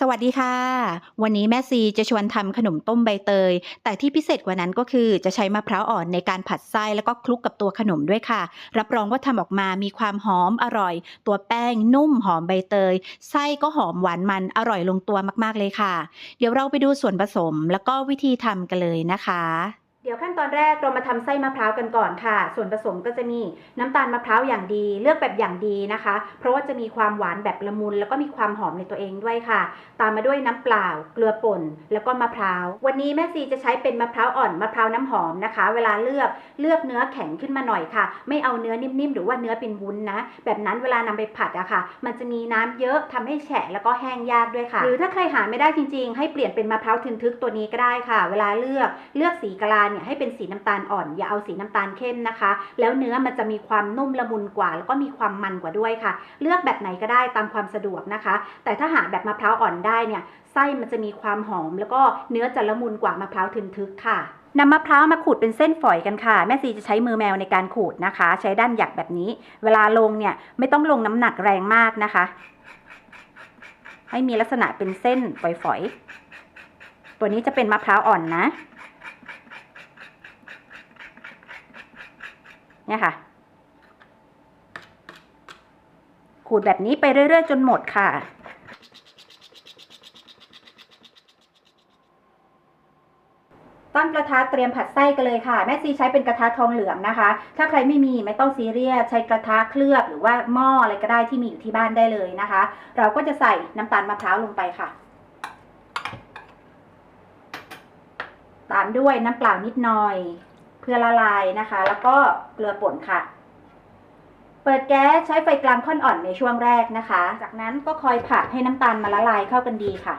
สวัสดีค่ะ วันนี้แม่ซีจะชวนทำขนมต้มใบเตย แต่ที่พิเศษกว่านั้นก็คือจะใช้มะพร้าวอ่อนในการผัดไส้แล้วก็คลุกกับตัวขนมด้วยค่ะ รับรองว่าทำออกมามีความหอมอร่อย ตัวแป้งนุ่มหอมใบเตย ไส้ก็หอมหวานมันอร่อยลงตัวมากๆเลยค่ะ เดี๋ยวเราไปดูส่วนผสมแล้วก็วิธีทำกันเลยนะคะ ดี๋ยวขั้นตอนแรกเรามาทำไส้มะพร้าวกันก่อนค่ะ ส่วนผสมก็จะมีน้ำตาลมะพร้าวอย่างดี เลือกแบบอย่างดีนะคะ เพราะว่าจะมีความหวานแบบละมุนแล้วก็มีความหอมในตัวเองด้วยค่ะ ตามมาด้วยน้ำเปล่า เกลือป่น แล้วก็มะพร้าว วันนี้แม่ซีจะใช้เป็นมะพร้าวอ่อนมะพร้าวน้ำหอมนะคะ เวลาเลือกเลือกเนื้อแข็งขึ้นมาหน่อยค่ะ ไม่เอาเนื้อนิ่มๆหรือว่าเนื้อเป็นวุ้นนะ แบบนั้นเวลานำไปผัดอะค่ะ มันจะมีน้ำเยอะทำให้แฉะแล้วก็แห้งยากด้วยค่ะ หรือถ้าใครหาไม่ได้จริง ๆ ให้เปลี่ยนเป็นมะพร้าวทึนทึกตัวนี้ก็ได้ค่ะ เวลาเลือกเลือกสีกลาเนี่ยให้เป็นสีน้ำตาลอ่อน อย่าเอาสีน้ำตาลเข้มนะคะ แล้วเนื้อมันจะมีความนุ่มละมุนกว่า แล้วก็มีความมันกว่าด้วยค่ะ เลือกแบบไหนก็ได้ตามความสะดวกนะคะ แต่ถ้าหาแบบมะพร้าวอ่อนได้เนี่ยไส้มันจะมีความหอม แล้วก็เนื้อจะละมุนกว่ามะพร้าวทึนทึกค่ะนำมะพร้าวมาขูดเป็นเส้นฝอยกันค่ะ แม่ซีจะใช้มือแมวในการขูดนะคะ ใช้ด้านหยักแบบนี้ เวลาลงเนี่ยไม่ต้องลงน้ำหนักแรงมากนะคะ ให้มีลักษณะเป็นเส้นฝอยๆตัวนี้จะเป็นมะพร้าวอ่อนนะ เนี่ยค่ะ ขูดแบบนี้ไปเรื่อยๆ จนหมดค่ะ ตั้งกระทะเตรียมผัดไส้กันเลยค่ะ แม่ซีใช้เป็นกระทะทองเหลืองนะคะ ถ้าใครไม่มีไม่ต้องซีเรียสใช้กระทะเคลือบหรือว่าหม้ออะไรก็ได้ที่มีอยู่ที่บ้านได้เลยนะคะ เราก็จะใส่น้ำตาลมะพร้าวลงไปค่ะตามด้วยน้ำเปล่านิดหน่อย เพื่อละลายนะคะ แล้วก็เกลือป่นค่ะ เปิดแก๊สใช้ไฟกลางค่อนอ่อนในช่วงแรกนะคะ จากนั้นก็คอยผัดให้น้ำตาลมาละลายเข้ากันดีค่ะ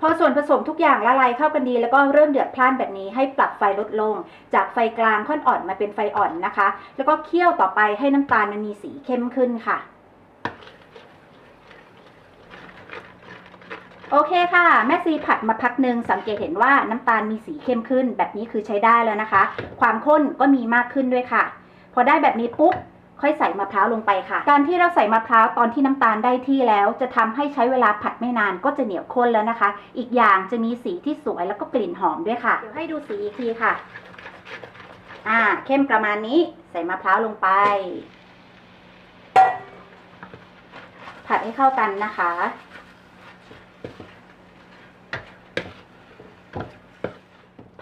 พอส่วนผสมทุกอย่างละลายเข้ากันดี แล้วก็เริ่มเดือดพล่านแบบนี้ให้ปรับไฟลดลง จากไฟกลางค่อนอ่อนมาเป็นไฟอ่อนนะคะ แล้วก็เคี่ยวต่อไปให้น้ำตาลมันมีสีเข้มขึ้นค่ะ โอเคค่ะ แม่ซีผัดมาพักหนึ่งสังเกตเห็นว่าน้ำตาลมีสีเข้มขึ้น แบบนี้คือใช้ได้แล้วนะคะ ความข้นก็มีมากขึ้นด้วยค่ะ พอได้แบบนี้ปุ๊บค่อยใส่มะพร้าวลงไปค่ะ การที่เราใส่มะพร้าวตอนที่น้ำตาลได้ที่แล้ว จะทำให้ใช้เวลาผัดไม่นานก็จะเหนียวข้นแล้วนะคะ อีกอย่างจะมีสีที่สวยแล้วก็กลิ่นหอมด้วยค่ะ เดี๋ยวให้ดูสีอีกทีค่ะ อ่า เข้มประมาณนี้ใส่มะพร้าวลงไป ผัดให้เข้ากันนะคะ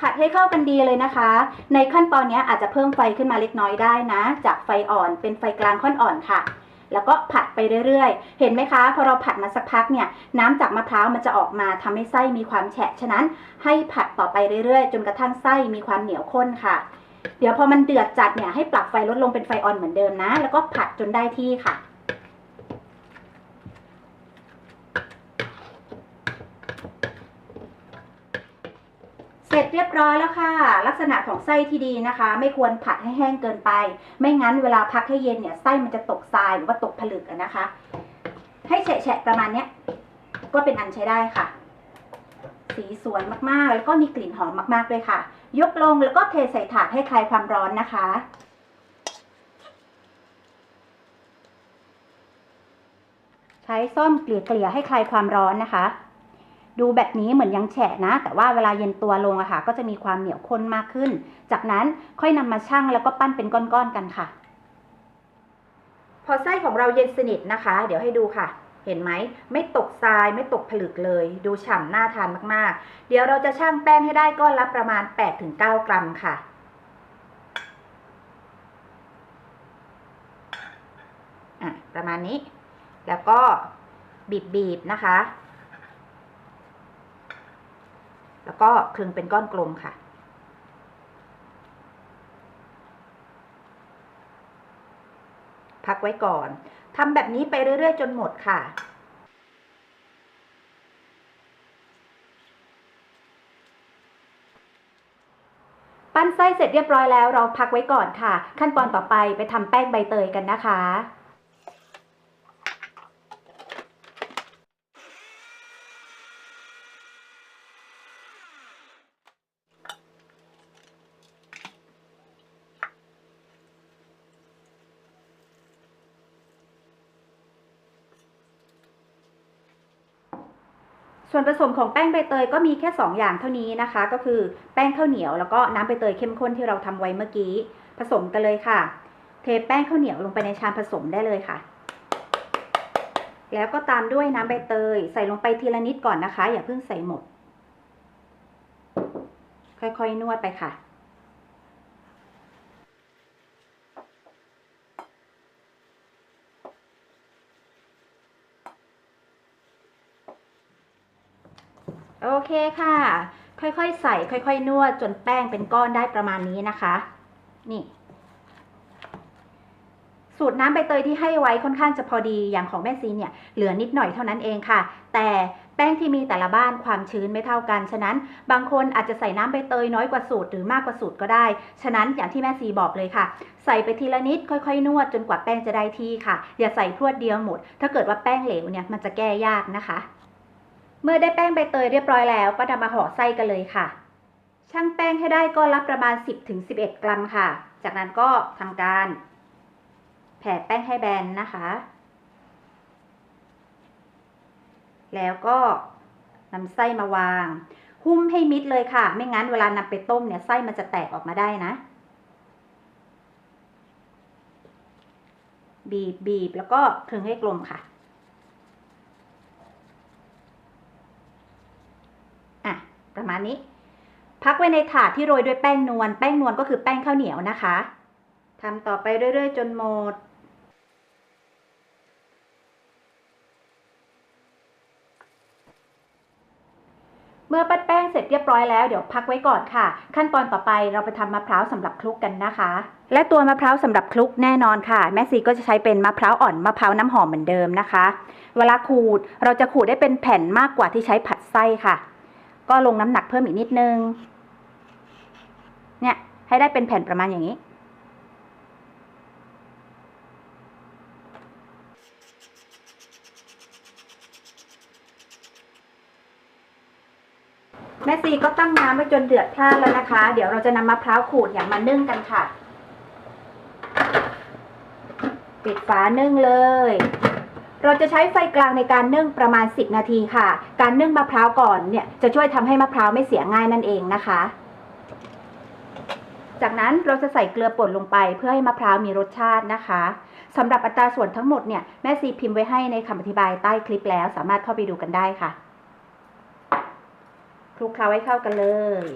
ผัด ให้เข้ากันดีเลยนะคะ ในขั้นตอนนี้อาจจะเพิ่มไฟขึ้นมาเล็กน้อยได้นะ จากไฟอ่อนเป็นไฟกลางค่อนอ่อนค่ะ แล้วก็ผัดไปเรื่อยๆ เห็นไหมคะ พอเราผัดมาสักพักเนี่ยน้ำจากมะพร้าวมันจะออกมาทำให้ไส้มีความแฉะ ฉะนั้นให้ผัดต่อไปเรื่อยๆ จนกระทั่งไส้มีความเหนียวข้นค่ะ เดี๋ยวพอมันเดือดจัดเนี่ยให้ปรับไฟลดลงเป็นไฟอ่อนเหมือนเดิมนะ แล้วก็ผัดจนได้ที่ค่ะ ร็จเรียบร้อยแล้วค่ะ ลักษณะของไส้ที่ดีนะคะ ไม่ควรผัดให้แห้งเกินไป ไม่งั้นเวลาพักให้เย็นเนี่ยไส้มันจะตกทรายหรือว่าตกผลึกนะคะ ให้แฉะๆประมาณเนี้ยก็เป็นอันใช้ได้ค่ะ สีสวยมากๆ แล้วก็มีกลิ่นหอมมากๆเลยค่ะ ยกลงแล้วก็เทใส่ถาดให้คลายความร้อนนะคะใช้ส้อมเกลี่ยๆให้คลายความร้อนนะคะ ดูแบบนี้เหมือนยังแฉะนะ แต่ว่าเวลาเย็นตัวลงอะค่ะ ก็จะมีความเหนียวข้นมากขึ้น จากนั้นค่อยนำมาชั่งแล้วก็ปั้นเป็นก้อนๆกันค่ะ พอไส้ของเราเย็นสนิทนะคะ เดี๋ยวให้ดูค่ะ เห็นไหมไม่ตกทรายไม่ตกผลึกเลย ดูฉ่ำน่าทานมากๆ เดี๋ยวเราจะชั่งแป้งให้ได้ก้อนละประมาณ 8-9 กรัมค่ะประมาณนี้ แล้วก็บีบๆนะคะ แล้วก็คลึงเป็นก้อนกลมค่ะ พักไว้ก่อนทำแบบนี้ไปเรื่อย ๆ จนหมดค่ะปั้นไส้เสร็จเรียบร้อยแล้วเราพักไว้ก่อนค่ะ ขั้นตอนต่อไปไปทำแป้งใบเตยกันนะคะ ส่วนผสมของแป้งใบเตยก็มีแค่ 2 อย่างเท่านี้นะคะ ก็คือแป้งข้าวเหนียวแล้วก็น้ำใบเตยเข้มข้นที่เราทำไว้เมื่อกี้ ผสมกันเลยค่ะ เทแป้งข้าวเหนียวลงไปในชามผสมได้เลยค่ะ แล้วก็ตามด้วยน้ำใบเตย ใส่ลงไปทีละนิดก่อนนะคะ อย่าเพิ่งใส่หมด ค่อยๆนวดไปค่ะ โอเคค่ะ ค่อยๆใส่ค่อยๆนวดจนแป้งเป็นก้อนได้ประมาณนี้นะคะ นี่ สูตรน้ำใบเตยที่ให้ไว้ค่อนข้างจะพอดีอย่างของแม่ซีเนี่ยเหลือนิดหน่อยเท่านั้นเองค่ะ แต่แป้งที่มีแต่ละบ้านความชื้นไม่เท่ากัน ฉะนั้นบางคนอาจจะใส่น้ำใบเตยน้อยกว่าสูตรหรือมากกว่าสูตรก็ได้ ฉะนั้นอย่างที่แม่ซีบอกเลยค่ะ ใส่ไปทีละนิดค่อยๆ นวดจนกว่าแป้งจะได้ที่ค่ะ อย่าใส่พรวดเดียวหมด ถ้าเกิดว่าแป้งเหลวเนี่ยมันจะแก้ยากนะคะ เมื่อได้แป้งใบเตยเรียบร้อยแล้วก็นำมาห่อไส้กันเลยค่ะ ช่างแป้งให้ได้ก้อนละประมาณ 10-11 กรัมค่ะ จากนั้นก็ทำการแผ่แป้งให้แบนนะคะ แล้วก็นำไส้มาวาง หุ้มให้มิดเลยค่ะ ไม่งั้นเวลานำไปต้มเนี่ยไส้มันจะแตกออกมาได้นะ บีบบีบแล้วก็คลึงให้กลมค่ะ ประมาณนี้ พักไว้ในถาดที่โรยด้วยแป้งนวล แป้งนวลก็คือแป้งข้าวเหนียวนะคะทำต่อไปเรื่อยๆ จนหมดเมื่อปั้นแป้งเสร็จเรียบร้อยแล้วเดี๋ยวพักไว้ก่อนค่ะ ขั้นตอนต่อไปเราไปทำมะพร้าวสำหรับคลุกกันนะคะ และตัวมะพร้าวสำหรับคลุกแน่นอนค่ะ แม่ซีก็จะใช้เป็นมะพร้าวอ่อนมะพร้าวน้ำหอมเหมือนเดิมนะคะ เวลาขูดเราจะขูดได้เป็นแผ่นมากกว่าที่ใช้ผัดไส้ค่ะ ก็ลงน้ำหนักเพิ่มอีกนิดนึง เนี่ย ให้ได้เป็นแผ่นประมาณอย่างนี้ แม่ซีก็ตั้งน้ำไว้จนเดือดพล่านแล้วนะคะ เดี๋ยวเราจะนำมะพร้าวขูดอย่างมานึ่งกันค่ะ ปิดฝานึ่งเลย เราจะใช้ไฟกลางในการนึ่งประมาณ 10 นาทีค่ะ การนึ่งมะพร้าวก่อนเนี่ยจะช่วยทำให้มะพร้าวไม่เสียง่ายนั่นเองนะคะ จากนั้นเราจะใส่เกลือป่นลงไปเพื่อให้มะพร้าวมีรสชาตินะคะสำหรับอัตราส่วนทั้งหมดเนี่ยแม่ซีพิมพ์ไว้ให้ในคำอธิบายใต้คลิปแล้วสามารถเข้าไปดูกันได้ค่ะคลุกเคล้าให้เข้ากันเลย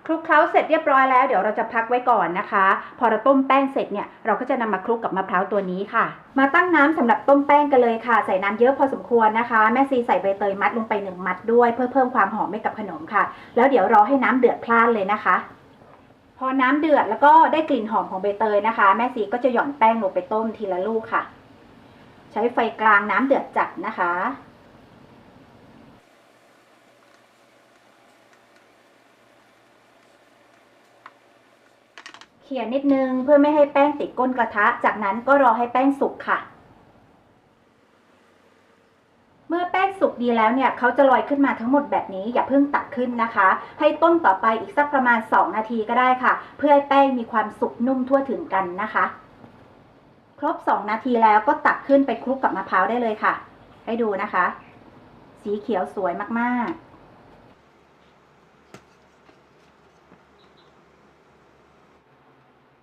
ค ลุกเคล้าเสร็จเรียบร้อยแล้วเดี๋ยวเราจะพักไว้ก่อนนะคะ พอเราต้มแป้งเสร็จเนี่ยเราก็จะนำมาคลุกกับมะพร้าวตัวนี้ค่ะ มาตั้งน้ำสำหรับต้มแป้งกันเลยค่ะ ใส่น้ำเยอะพอสมควรนะคะ แม่ซีใส่ใบเตยมัดลงไปหนึ่งมัดด้วย เพื่อเพิ่มความหอมให้กับขนมค่ะ แล้วเดี๋ยวรอให้น้ำเดือดพล่านเลยนะคะ พอน้ำเดือดแล้วก็ได้กลิ่นหอมของใบเตยนะคะ แม่ซีก็จะหย่อนแป้งลงไปต้มทีละลูกค่ะ ใช้ไฟกลางน้ำเดือดจัดนะคะ ขี่ยนิดนึงเพื่อไม่ให้แป้งติดก้นกระทะ จากนั้นก็รอให้แป้งสุกค่ะ เมื่อแป้งสุกดีแล้วเนี่ยเขาจะลอยขึ้นมาทั้งหมดแบบนี้ อย่าเพิ่งตักขึ้นนะคะ ให้ต้มต่อไปอีกสักประมาณ 2 นาทีก็ได้ค่ะ เพื่อให้แป้งมีความสุกนุ่มทั่วถึงกันนะคะ ครบ 2 นาทีแล้วก็ตักขึ้นไปคลุกกับมะพร้าวได้เลยค่ะ ให้ดูนะคะ สีเขียวสวยมากๆ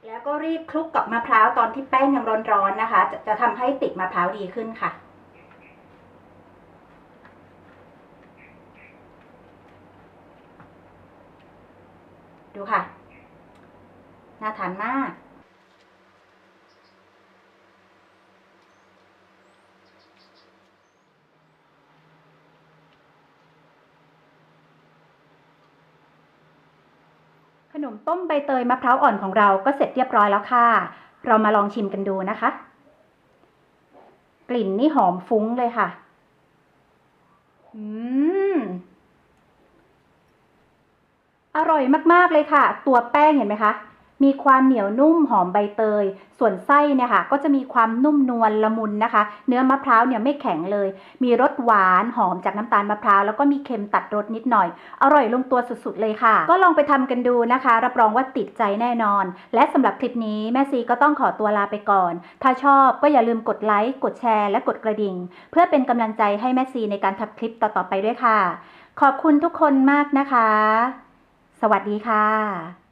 แล้วก็รีบคลุกกับมะพร้าวตอนที่แป้งยังร้อนๆนะคะ จะจะทำให้ติดมะพร้าวดีขึ้นค่ะ ดูค่ะ น่าทานมาก นมต้มใบเตยมะพร้าวอ่อนของเราก็เสร็จเรียบร้อยแล้วค่ะ เรามาลองชิมกันดูนะคะ กลิ่นนี่หอมฟุ้งเลยค่ะ อืม อร่อยมากๆเลยค่ะ ตัวแป้งเห็นไหมคะ มีความเหนียวนุ่มหอมใบเตย ส่วนไส้เนี่ยค่ะก็จะมีความนุ่มนวลละมุนนะคะ เนื้อมะพร้าวเนี่ยไม่แข็งเลย มีรสหวานหอมจากน้ำตาลมะพร้าวแล้วก็มีเค็มตัดรสนิดหน่อย อร่อยลงตัวสุดๆเลยค่ะ ก็ลองไปทำกันดูนะคะ รับรองว่าติดใจแน่นอน และสำหรับคลิปนี้แม่ซีก็ต้องขอตัวลาไปก่อน ถ้าชอบก็อย่าลืมกดไลค์กดแชร์และกดกระดิ่ง เพื่อเป็นกำลังใจให้แม่ซีในการทำคลิปต่อๆไปด้วยค่ะ ขอบคุณทุกคนมากนะคะ สวัสดีค่ะ